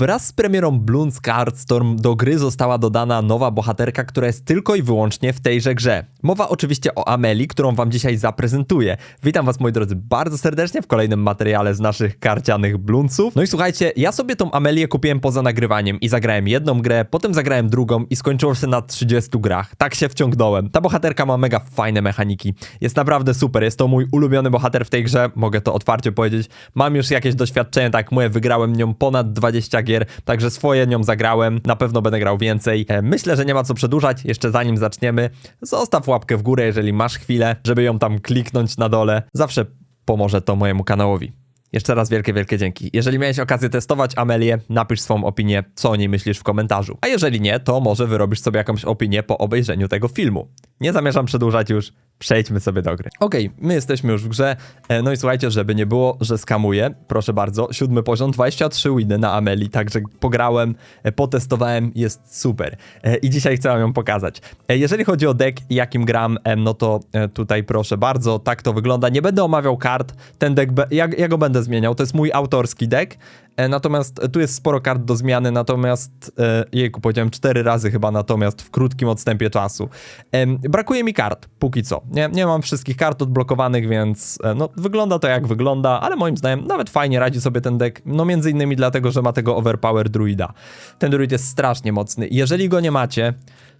Wraz z premierą Bloons Cardstorm do gry została dodana nowa bohaterka, która jest tylko i wyłącznie w tejże grze. Mowa oczywiście o Ameli, którą wam dzisiaj zaprezentuję. Witam was moi drodzy bardzo serdecznie w kolejnym materiale z naszych karcianych Bloonsów. No i słuchajcie, ja sobie tą Amelię kupiłem poza nagrywaniem i zagrałem jedną grę, potem zagrałem drugą i skończyło się na 30 grach. Tak się wciągnąłem. Ta bohaterka ma mega fajne mechaniki. Jest naprawdę super, jest to mój ulubiony bohater w tej grze, mogę to otwarcie powiedzieć. Mam już jakieś doświadczenie, tak mówię, wygrałem nią ponad 20 gier, także swoje nią zagrałem, na pewno będę grał więcej. E, Myślę, że nie ma co przedłużać, jeszcze zanim zaczniemy, zostaw łapkę w górę, jeżeli masz chwilę, żeby ją tam kliknąć na dole. Zawsze pomoże to mojemu kanałowi. Jeszcze raz wielkie, wielkie dzięki. Jeżeli miałeś okazję testować Amelię, napisz swą opinię, co o niej myślisz w komentarzu. A jeżeli nie, to może wyrobisz sobie jakąś opinię po obejrzeniu tego filmu. Nie zamierzam przedłużać już, przejdźmy sobie do gry. Okej, my jesteśmy już w grze. E, No i słuchajcie, żeby nie było, że skamuję, proszę bardzo, siódmy poziom, 23 winy na Ameli, także pograłem, e, potestowałem, jest super. E, I dzisiaj chcę wam ją pokazać. E, Jeżeli chodzi o deck jakim gram, no to e, tutaj proszę bardzo, tak to wygląda. Nie będę omawiał kart, ten deck, ja, ja go będę zmieniał, to jest mój autorski deck, E, Natomiast tu jest sporo kart do zmiany, natomiast e, jejku, powiedziałem cztery razy chyba natomiast w krótkim odstępie czasu. Em, brakuje mi kart, póki co. Nie, nie mam wszystkich kart odblokowanych, więc e, no, wygląda to jak wygląda, ale moim zdaniem nawet fajnie radzi sobie ten deck, no między innymi dlatego, że ma tego overpower druida. Ten druid jest strasznie mocny. Jeżeli go nie macie,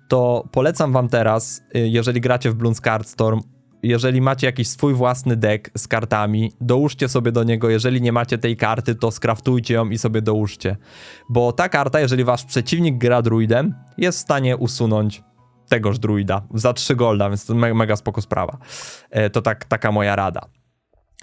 to polecam wam teraz, y, jeżeli gracie w Bloons Cardstorm, jeżeli macie jakiś swój własny deck z kartami, dołóżcie sobie do niego. Jeżeli nie macie tej karty, to skraftujcie ją i sobie dołóżcie. Bo ta karta, jeżeli wasz przeciwnik gra druidem, jest w stanie usunąć tegoż druida za 3 golda, więc to me- mega spoko sprawa. E, To tak, taka moja rada.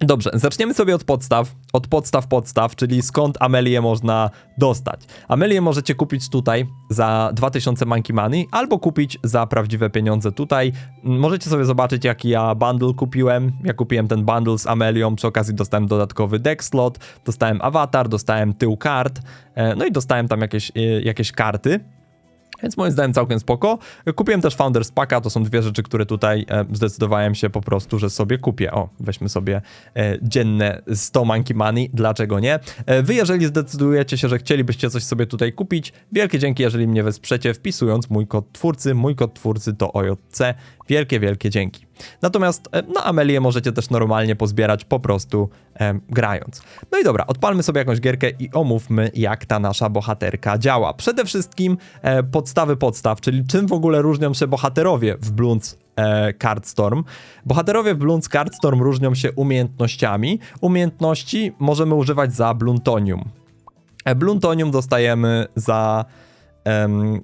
Dobrze, zaczniemy sobie od podstaw. Od podstaw podstaw, czyli skąd Amelię można dostać. Amelię możecie kupić tutaj za 2000 monkey money, albo kupić za prawdziwe pieniądze tutaj. Możecie sobie zobaczyć, jaki ja bundle kupiłem. Ja kupiłem ten bundle z Amelią, przy okazji dostałem dodatkowy deck slot, dostałem awatar, dostałem tył kart, e, no i dostałem tam jakieś, e, jakieś karty. Więc moim zdaniem całkiem spoko. Kupiłem też Founders Packa, to są dwie rzeczy, które tutaj e, zdecydowałem się po prostu, że sobie kupię. O, weźmy sobie e, dzienne 100 monkey money, dlaczego nie? E, wy jeżeli zdecydujecie się, że chcielibyście coś sobie tutaj kupić, wielkie dzięki, jeżeli mnie wesprzecie wpisując mój kod twórcy. Mój kod twórcy to OJC. Wielkie, wielkie dzięki. Natomiast e, na Amelię możecie też normalnie pozbierać po prostu e, grając. No i dobra, odpalmy sobie jakąś gierkę i omówmy, jak ta nasza bohaterka działa. Przede wszystkim e, podstawy podstaw, czyli czym w ogóle różnią się bohaterowie w Bloons e, Cardstorm. Bohaterowie w Bloons Cardstorm różnią się umiejętnościami. Umiejętności możemy używać za Bluntonium. E, Bluntonium dostajemy za, em,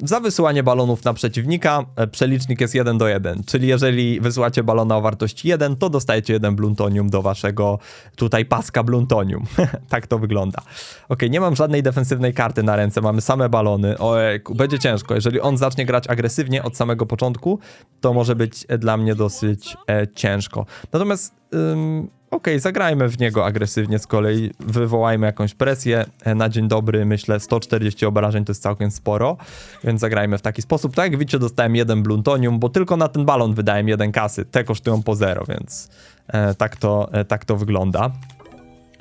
za wysyłanie balonów na przeciwnika. E, Przelicznik jest 1 do 1, czyli jeżeli wysyłacie balona o wartości 1, to dostajecie 1 Bluntonium do waszego tutaj paska Bluntonium. tak to wygląda. Ok, nie mam żadnej defensywnej karty na ręce, mamy same balony. Ojku, będzie ciężko. Jeżeli on zacznie grać agresywnie od samego początku, to może być e, dla mnie dosyć e, ciężko. Natomiast ym, Okej, zagrajmy w niego agresywnie z kolei, wywołajmy jakąś presję. E, Na dzień dobry, myślę, 140 obrażeń to jest całkiem sporo, więc zagrajmy w taki sposób. Tak jak widzicie, dostałem jeden bluntonium, bo tylko na ten balon wydałem jeden kasy. Te kosztują po zero, więc e, tak, to, e, tak to wygląda.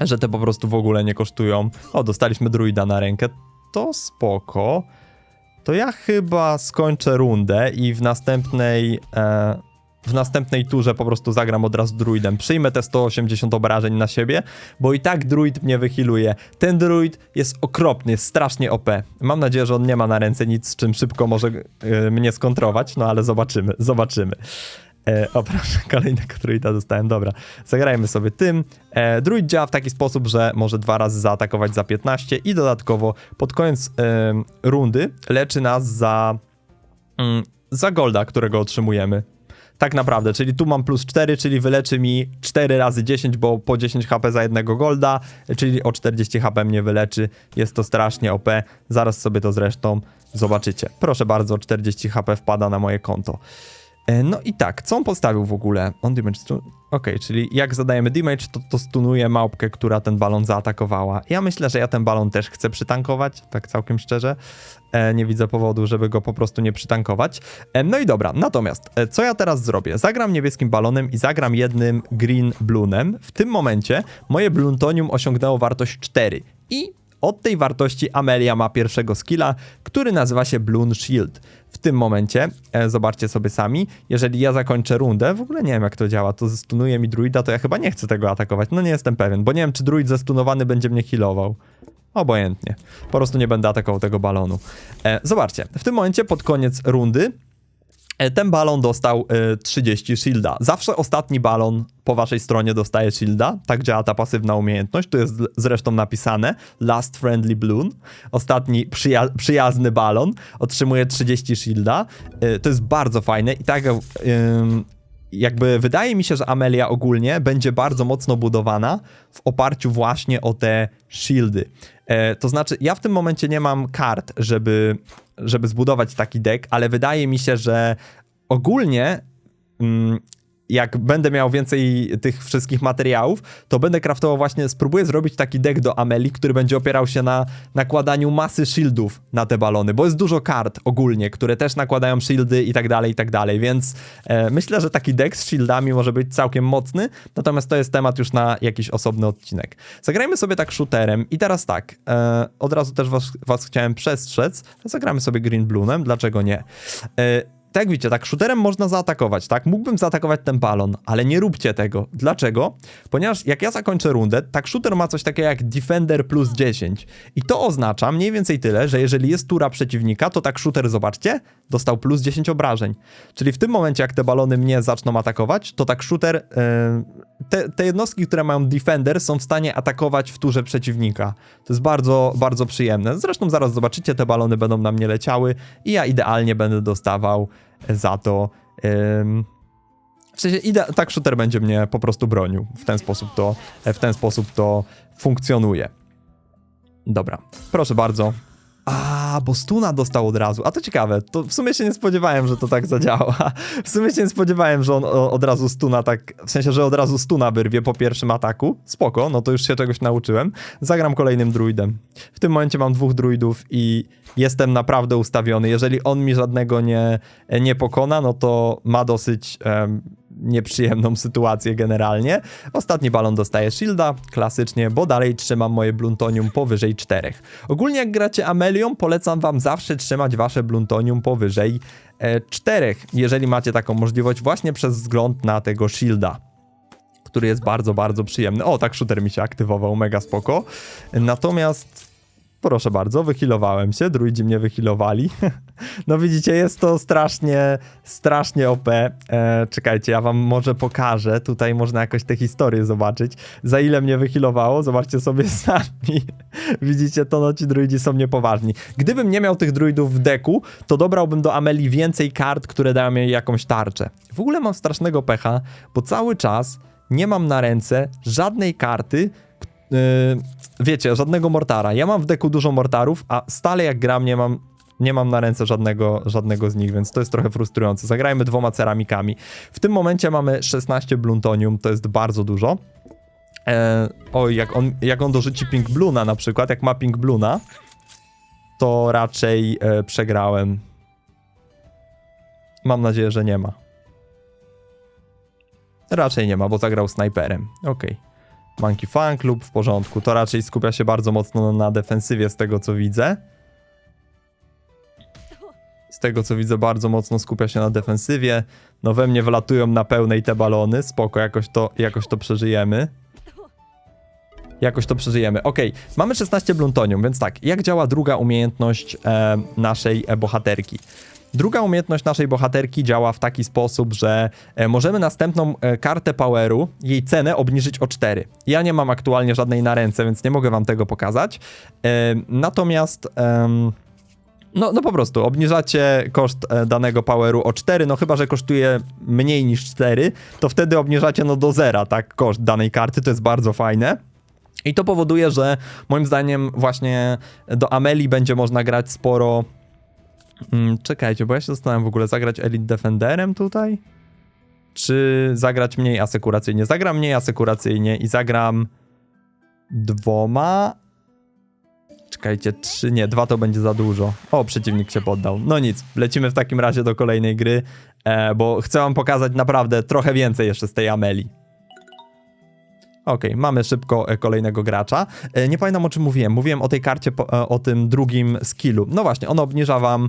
Że te po prostu w ogóle nie kosztują. O, dostaliśmy druida na rękę, to spoko. To ja chyba skończę rundę i w następnej. E, w następnej turze po prostu zagram od razu druidem. Przyjmę te 180 obrażeń na siebie, bo i tak druid mnie wychiluje. Ten druid jest okropny, jest strasznie OP. Mam nadzieję, że on nie ma na ręce nic, z czym szybko może e, mnie skontrować, no ale zobaczymy, zobaczymy. E, o proszę, kolejnego druida dostałem, dobra. Zagrajmy sobie tym. E, druid działa w taki sposób, że może dwa razy zaatakować za 15 i dodatkowo pod koniec e, rundy leczy nas za, mm, za golda, którego otrzymujemy. Tak naprawdę, czyli tu mam plus 4, czyli wyleczy mi 4 razy 10, bo po 10 HP za jednego golda, czyli o 40 HP mnie wyleczy. Jest to strasznie OP. Zaraz sobie to zresztą zobaczycie. Proszę bardzo, 40 HP wpada na moje konto. E, No i tak, co on postawił w ogóle? On damage stun... Okej, czyli jak zadajemy damage, to, to stunuje małpkę, która ten balon zaatakowała. Ja myślę, że ja ten balon też chcę przytankować, tak całkiem szczerze. E, nie widzę powodu, żeby go po prostu nie przytankować. E, no i dobra, natomiast e, co ja teraz zrobię? Zagram niebieskim balonem i zagram jednym green blunem. W tym momencie moje bluntonium osiągnęło wartość 4 i od tej wartości Amelia ma pierwszego skilla, który nazywa się Bloon Shield. Tym momencie, e, zobaczcie sobie sami, jeżeli ja zakończę rundę, w ogóle nie wiem jak to działa, to zestunuje mi druida, to ja chyba nie chcę tego atakować, no nie jestem pewien, bo nie wiem czy druid zestunowany będzie mnie healował. Obojętnie. Po prostu nie będę atakował tego balonu. E, zobaczcie, w tym momencie pod koniec rundy ten balon dostał e, 30 shielda. Zawsze ostatni balon po waszej stronie dostaje shielda. Tak działa ta pasywna umiejętność. Tu jest zresztą napisane Last Friendly Balloon. Ostatni przyja przyjazny balon otrzymuje 30 shielda. E, to jest bardzo fajne i tak jakby wydaje mi się, że Amelia ogólnie będzie bardzo mocno budowana w oparciu właśnie o te shieldy. E, to znaczy, ja w tym momencie nie mam kart, żeby, żeby zbudować taki deck, ale wydaje mi się, że ogólnie mm, jak będę miał więcej tych wszystkich materiałów, to będę craftował właśnie, spróbuję zrobić taki deck do Ameli, który będzie opierał się na nakładaniu masy shieldów na te balony, bo jest dużo kart ogólnie, które też nakładają shieldy i tak dalej, i tak dalej, więc e, myślę, że taki deck z shieldami może być całkiem mocny, natomiast to jest temat już na jakiś osobny odcinek. Zagrajmy sobie tak shooterem i teraz tak, e, od razu też was, was chciałem przestrzec, zagramy sobie Green Blue'em, dlaczego nie? E, tak widzicie, tak shooterem można zaatakować, tak? Mógłbym zaatakować ten balon, ale nie róbcie tego. Dlaczego? Ponieważ jak ja zakończę rundę, tak shooter ma coś takiego jak Defender plus 10. I to oznacza mniej więcej tyle, że jeżeli jest tura przeciwnika, to tak shooter, zobaczcie, dostał plus 10 obrażeń. Czyli w tym momencie, jak te balony mnie zaczną atakować, to tak shooter, yy, te, te jednostki, które mają Defender są w stanie atakować w turze przeciwnika. To jest bardzo, bardzo przyjemne. Zresztą zaraz zobaczycie, te balony będą na mnie leciały i ja idealnie będę dostawał za to. Ym, w sensie, ide- tak shooter będzie mnie po prostu bronił. W ten sposób to, w ten sposób to funkcjonuje. Dobra, proszę bardzo. A, bo stuna dostał od razu. A to ciekawe, to w sumie się nie spodziewałem, że to tak zadziała. W sumie się nie spodziewałem, że on od razu stuna tak, w sensie, że od razu stuna wyrwie po pierwszym ataku. Spoko, no to już się czegoś nauczyłem. Zagram kolejnym druidem. W tym momencie mam dwóch druidów i jestem naprawdę ustawiony. Jeżeli on mi żadnego nie, nie pokona, no to ma dosyć em, nieprzyjemną sytuację generalnie. Ostatni balon dostaje shielda, klasycznie, bo dalej trzymam moje bluntonium powyżej 4. Ogólnie jak gracie Amelią, polecam wam zawsze trzymać wasze bluntonium powyżej e, 4, jeżeli macie taką możliwość właśnie przez wzgląd na tego shielda który jest bardzo, bardzo przyjemny. O, tak shooter mi się aktywował, mega spoko. Natomiast Proszę bardzo, wychilowałem się, druidzi mnie wychilowali. no widzicie, jest to strasznie, strasznie OP. E, czekajcie, ja wam może pokażę, tutaj można jakoś tę historię zobaczyć. Za ile mnie wychilowało, zobaczcie sobie sami. widzicie, to no ci druidzi są niepoważni. Gdybym nie miał tych druidów w deku, to dobrałbym do Ameli więcej kart, które dają jej jakąś tarczę. W ogóle mam strasznego pecha, bo cały czas nie mam na ręce żadnej karty, wiecie, żadnego mortara. Ja mam w deku dużo mortarów, a stale jak gram nie mam nie mam na ręce żadnego, żadnego z nich, więc to jest trochę frustrujące. Zagrajmy dwoma ceramikami. W tym momencie mamy 16 bluntonium, to jest bardzo dużo. E, oj, jak on, jak on dorzuci Pink Bluna na przykład, jak ma Pink Bluna, to raczej e, przegrałem. Mam nadzieję, że nie ma. Raczej nie ma, bo zagrał snajperem. Okej. Okay. Monkey Fan Club w porządku. To raczej skupia się bardzo mocno na defensywie z tego co widzę. Z tego co widzę bardzo mocno skupia się na defensywie. No we mnie wlatują na pełnej te balony. Spoko, jakoś to, jakoś to przeżyjemy. Jakoś to przeżyjemy. Ok, mamy 16 bluntonium, więc tak, jak działa druga umiejętność e, naszej e, bohaterki? Druga umiejętność naszej bohaterki działa w taki sposób, że e, możemy następną e, kartę poweru, jej cenę obniżyć o 4. Ja nie mam aktualnie żadnej na ręce, więc nie mogę wam tego pokazać. E, natomiast... No, no po prostu, obniżacie koszt danego poweru o 4, no chyba, że kosztuje mniej niż 4, to wtedy obniżacie no do zera, tak, koszt danej karty, to jest bardzo fajne. I to powoduje, że moim zdaniem właśnie do Ameli będzie można grać sporo czekajcie, bo ja się zastanawiam w ogóle zagrać Elite Defenderem tutaj? Czy zagrać mniej asekuracyjnie? Zagram mniej asekuracyjnie i zagram dwoma. Czekajcie, trzy, nie, dwa to będzie za dużo. O, przeciwnik się poddał. No nic, lecimy w takim razie do kolejnej gry, e, bo chcę wam pokazać naprawdę trochę więcej jeszcze z tej Ameli. Okej, mamy szybko e, kolejnego gracza. E, Nie pamiętam o czym mówiłem. Mówiłem o tej karcie, o tym drugim skillu. No właśnie, ona obniża wam.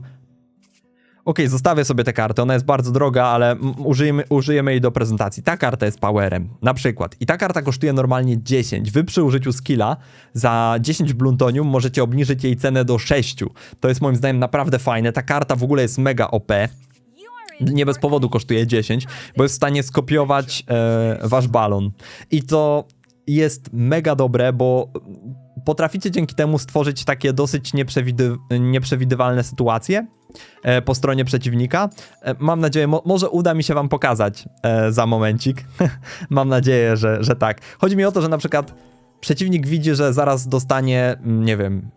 Okej, zostawię sobie tę kartę. Ona jest bardzo droga, ale użyjemy, użyjemy jej do prezentacji. Ta karta jest powerem, na przykład. I ta karta kosztuje normalnie 10. Wy przy użyciu skilla za 10 bluntonium możecie obniżyć jej cenę do 6. To jest moim zdaniem naprawdę fajne. Ta karta w ogóle jest mega OP nie bez powodu kosztuje 10, bo jest w stanie skopiować e, wasz balon. I to jest mega dobre, bo potraficie dzięki temu stworzyć takie dosyć nieprzewidywalne nieprzewidywalne sytuacje po stronie przeciwnika. E, mam nadzieję, mo może uda mi się wam pokazać e, za momencik. mam nadzieję, że, że tak. Chodzi mi o to, że na przykład przeciwnik widzi, że zaraz dostanie, mm, nie wiem,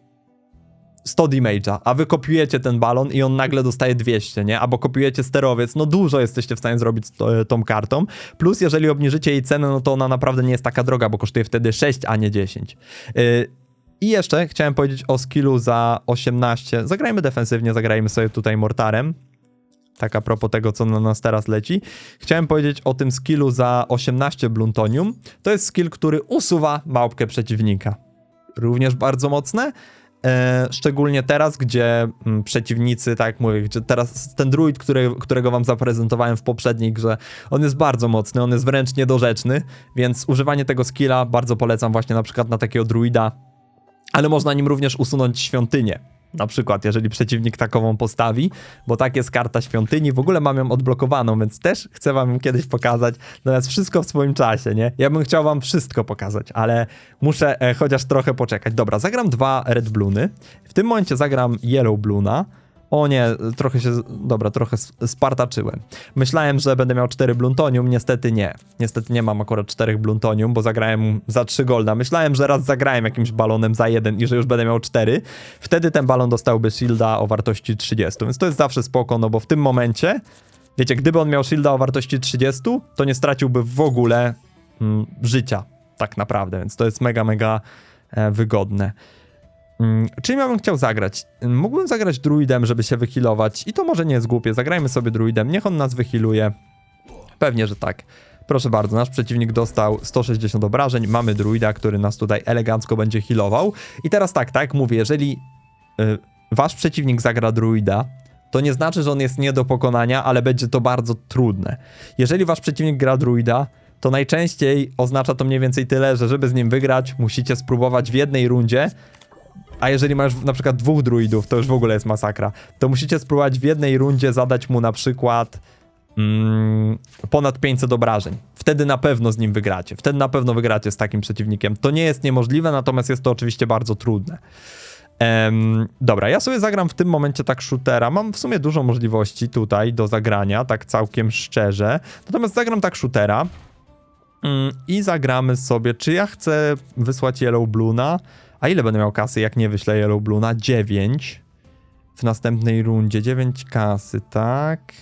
100 damage'a, a wy kopiujecie ten balon i on nagle dostaje 200, nie? Albo kopiujecie sterowiec, no dużo jesteście w stanie zrobić tą kartą. Plus, jeżeli obniżycie jej cenę, no to ona naprawdę nie jest taka droga, bo kosztuje wtedy 6, a nie 10. Yy, I jeszcze chciałem powiedzieć o skillu za 18. Zagrajmy defensywnie, zagrajmy sobie tutaj mortarem. Tak a propos tego, co na nas teraz leci. Chciałem powiedzieć o tym skillu za 18 bluntonium. To jest skill, który usuwa małpkę przeciwnika. Również bardzo mocne. E, szczególnie teraz, gdzie mm, przeciwnicy, tak jak mówię, gdzie teraz ten druid, który, którego wam zaprezentowałem w poprzedniej grze, on jest bardzo mocny, on jest wręcz niedorzeczny, więc używanie tego skilla bardzo polecam właśnie na przykład na takiego druida, ale można nim również usunąć świątynię. Na przykład, jeżeli przeciwnik takową postawi, bo tak jest karta świątyni. W ogóle mam ją odblokowaną, więc też chcę wam ją kiedyś pokazać. Natomiast wszystko w swoim czasie, nie? Ja bym chciał wam wszystko pokazać, ale muszę e, chociaż trochę poczekać. Dobra, zagram dwa Red Bluny. W tym momencie zagram Yellow Bluna. O nie, trochę się, dobra, trochę spartaczyłem. Myślałem, że będę miał 4 bluntonium, niestety nie. Niestety nie mam akurat 4 bluntonium, bo zagrałem za 3 golda. Myślałem, że raz zagrałem jakimś balonem za jeden i że już będę miał 4. Wtedy ten balon dostałby shielda o wartości 30, więc to jest zawsze spoko, no bo w tym momencie, wiecie, gdyby on miał shielda o wartości 30, to nie straciłby w ogóle mm, życia, tak naprawdę, więc to jest mega, mega e, wygodne. Mm, Czym ja bym chciał zagrać? Mógłbym zagrać druidem, żeby się wyhealować i to może nie jest głupie. Zagrajmy sobie druidem, niech on nas wyhealuje. Pewnie, że tak. Proszę bardzo, nasz przeciwnik dostał 160 obrażeń, mamy druida, który nas tutaj elegancko będzie healował. I teraz tak, tak, mówię, jeżeli y, wasz przeciwnik zagra druida, to nie znaczy, że on jest nie do pokonania, ale będzie to bardzo trudne. Jeżeli wasz przeciwnik gra druida, to najczęściej oznacza to mniej więcej tyle, że żeby z nim wygrać, musicie spróbować w jednej rundzie a jeżeli masz na przykład dwóch druidów, to już w ogóle jest masakra. To musicie spróbować w jednej rundzie zadać mu na przykład mm, ponad 500 obrażeń. Wtedy na pewno z nim wygracie. Wtedy na pewno wygracie z takim przeciwnikiem. To nie jest niemożliwe, natomiast jest to oczywiście bardzo trudne. Em, dobra, ja sobie zagram w tym momencie tak shootera. Mam w sumie dużo możliwości tutaj do zagrania, tak całkiem szczerze. Natomiast zagram tak shootera. Mm, I zagramy sobie, czy ja chcę wysłać Yellow Bluna. A ile będę miał kasy, jak nie wyślę Yellow Bluna? 9. W następnej rundzie 9 kasy, tak?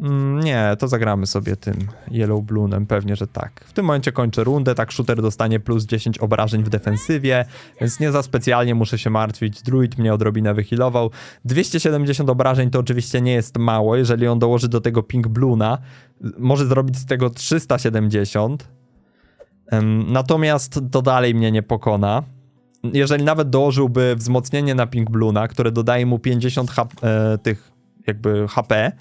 Mm, nie, to zagramy sobie tym Yellow Blunem, pewnie, że tak. W tym momencie kończę rundę, tak shooter dostanie plus 10 obrażeń w defensywie, więc nie za specjalnie muszę się martwić. Druid mnie odrobinę wyhealował. 270 obrażeń to oczywiście nie jest mało, jeżeli on dołoży do tego Pink Bluna, może zrobić z tego 370. Natomiast to dalej mnie nie pokona. Jeżeli nawet dołożyłby wzmocnienie na Pink Bluna, które dodaje mu 50 hap, e, tych jakby HP,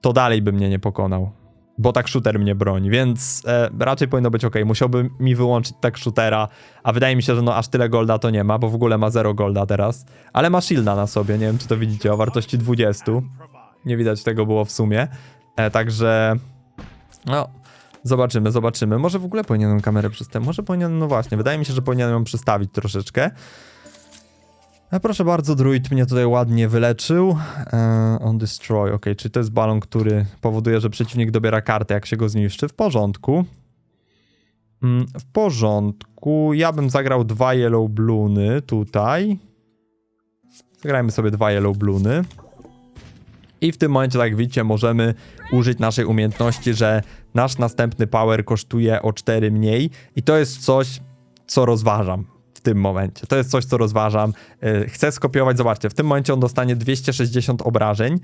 to dalej by mnie nie pokonał. Bo tak shooter mnie broni, więc e, raczej powinno być ok. Musiałby mi wyłączyć tak shootera, a wydaje mi się, że no aż tyle golda to nie ma, bo w ogóle ma 0 golda teraz. Ale ma shielda na sobie, nie wiem czy to widzicie, o wartości 20. Nie widać tego było w sumie. E, także no, zobaczymy, zobaczymy. Może w ogóle powinienem kamerę przystawić. Może powinienem, no właśnie, wydaje mi się, że powinienem ją przystawić troszeczkę. A proszę bardzo, druid mnie tutaj ładnie wyleczył. E, on destroy, ok, czyli to jest balon, który powoduje, że przeciwnik dobiera kartę, jak się go zniszczy. W porządku. Mm, w porządku. Ja bym zagrał dwa yellow bluny tutaj. Zagrajmy sobie dwa yellow bluny. I w tym momencie, tak jak widzicie, możemy użyć naszej umiejętności, że nasz następny power kosztuje o 4 mniej. I to jest coś, co rozważam w tym momencie. To jest coś, co rozważam. Yy, Chcę skopiować, zobaczcie, w tym momencie on dostanie 260 obrażeń.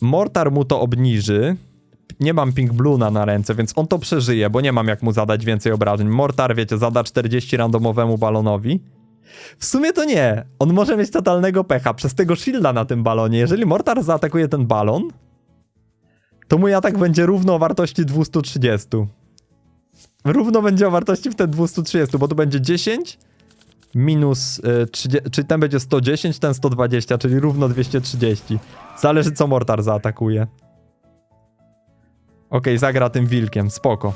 Mortar mu to obniży. nie mam Pink Bluna na ręce, więc on to przeżyje, bo nie mam jak mu zadać więcej obrażeń. Mortar, wiecie, zada 40 randomowemu balonowi. W sumie to nie. On może mieć totalnego pecha przez tego shielda na tym balonie. Jeżeli Mortar zaatakuje ten balon, to mój atak będzie równo o wartości 230. Równo będzie o wartości wtedy 230, bo tu będzie 10 minus y, 30, czyli ten będzie 110, ten 120, czyli równo 230. Zależy co Mortar zaatakuje. Okej, zagra tym wilkiem, spoko.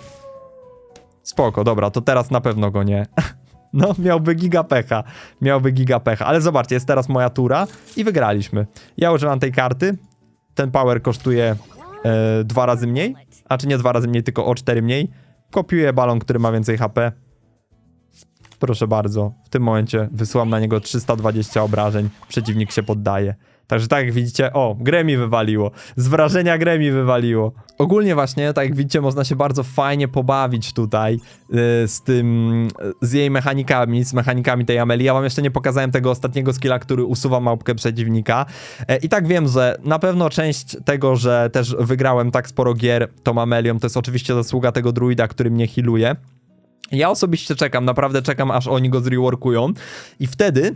Spoko, dobra, to teraz na pewno go nie. No, miałby giga pecha. Miałby giga pecha. Ale zobaczcie, jest teraz moja tura i wygraliśmy. Ja używam tej karty. Ten power kosztuje e, dwa razy mniej. A czy nie dwa razy mniej, tylko o 4 mniej. Kopiuję balon, który ma więcej HP. Proszę bardzo. W tym momencie wysyłam na niego 320 obrażeń. Przeciwnik się poddaje. Także tak jak widzicie, o, grę wywaliło. Z wrażenia grę wywaliło. Ogólnie właśnie, tak jak widzicie, można się bardzo fajnie pobawić tutaj yy, z tym, yy, z jej mechanikami, z mechanikami tej Amelii. Ja wam jeszcze nie pokazałem tego ostatniego skilla, który usuwa małpkę przeciwnika. E, I tak wiem, że na pewno część tego, że też wygrałem tak sporo gier tą Amelią, to jest oczywiście zasługa tego druida, który mnie healuje. Ja osobiście czekam, naprawdę czekam, aż oni go zreworkują i wtedy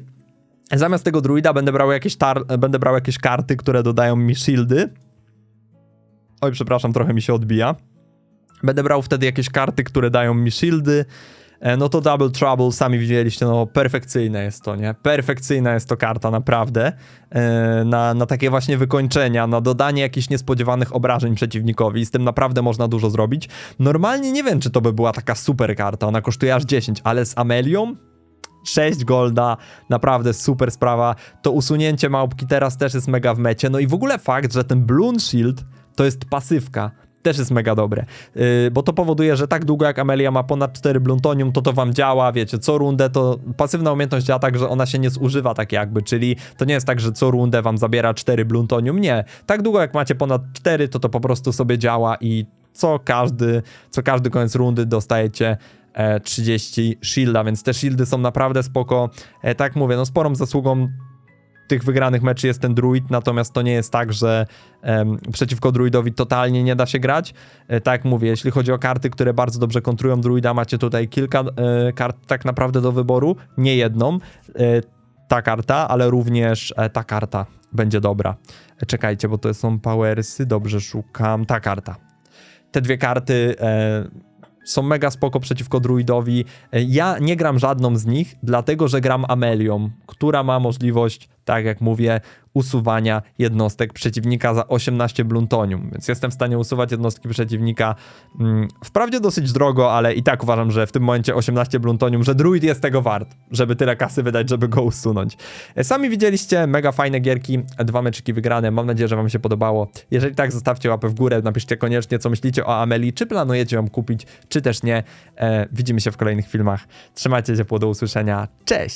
zamiast tego druida będę brał jakieś, tar- będę brał jakieś karty, które dodają mi shieldy. Oj, przepraszam, trochę mi się odbija. Będę brał wtedy jakieś karty, które dają mi shieldy. E, No to Double Trouble, sami widzieliście, no perfekcyjne jest to, nie? Perfekcyjna jest to karta, naprawdę. E, Na, na takie właśnie wykończenia, na dodanie jakichś niespodziewanych obrażeń przeciwnikowi. Z tym naprawdę można dużo zrobić. Normalnie nie wiem, czy to by była taka super karta, ona kosztuje aż 10, ale z Amelią 6 golda, naprawdę super sprawa. To usunięcie małpki teraz też jest mega w mecie. No i w ogóle fakt, że ten Bloon Shield to jest pasywka. Też jest mega dobre, yy, bo to powoduje, że tak długo jak Amelia ma ponad 4 bluntonium, to to wam działa, wiecie, co rundę to pasywna umiejętność działa tak, że ona się nie zużywa tak jakby, czyli to nie jest tak, że co rundę wam zabiera 4 bluntonium, nie. Tak długo jak macie ponad 4, to to po prostu sobie działa i co każdy, co każdy koniec rundy dostajecie 30 shielda, więc te shieldy są naprawdę spoko. E, tak mówię, no sporą zasługą tych wygranych meczy jest ten druid, natomiast to nie jest tak, że em, przeciwko druidowi totalnie nie da się grać. E, tak mówię, jeśli chodzi o karty, które bardzo dobrze kontrują druida, macie tutaj kilka e, kart tak naprawdę do wyboru, nie jedną. E, ta karta, ale również e, ta karta będzie dobra. E, czekajcie, bo to są powersy, dobrze szukam. Ta karta te dwie karty e, są mega spoko przeciwko druidowi. E, ja nie gram żadną z nich, dlatego że gram Amelią, która ma możliwość, tak jak mówię, usuwania jednostek przeciwnika za 18 bluntonium, więc jestem w stanie usuwać jednostki przeciwnika mm, wprawdzie dosyć drogo, ale i tak uważam, że w tym momencie 18 bluntonium, że druid jest tego wart, żeby tyle kasy wydać, żeby go usunąć. E, Sami widzieliście, mega fajne gierki, dwa meczyki wygrane, mam nadzieję, że wam się podobało. Jeżeli tak, zostawcie łapę w górę, napiszcie koniecznie, co myślicie o Amelii, czy planujecie ją kupić, czy też nie. E, widzimy się w kolejnych filmach. Trzymajcie się, do usłyszenia. Cześć!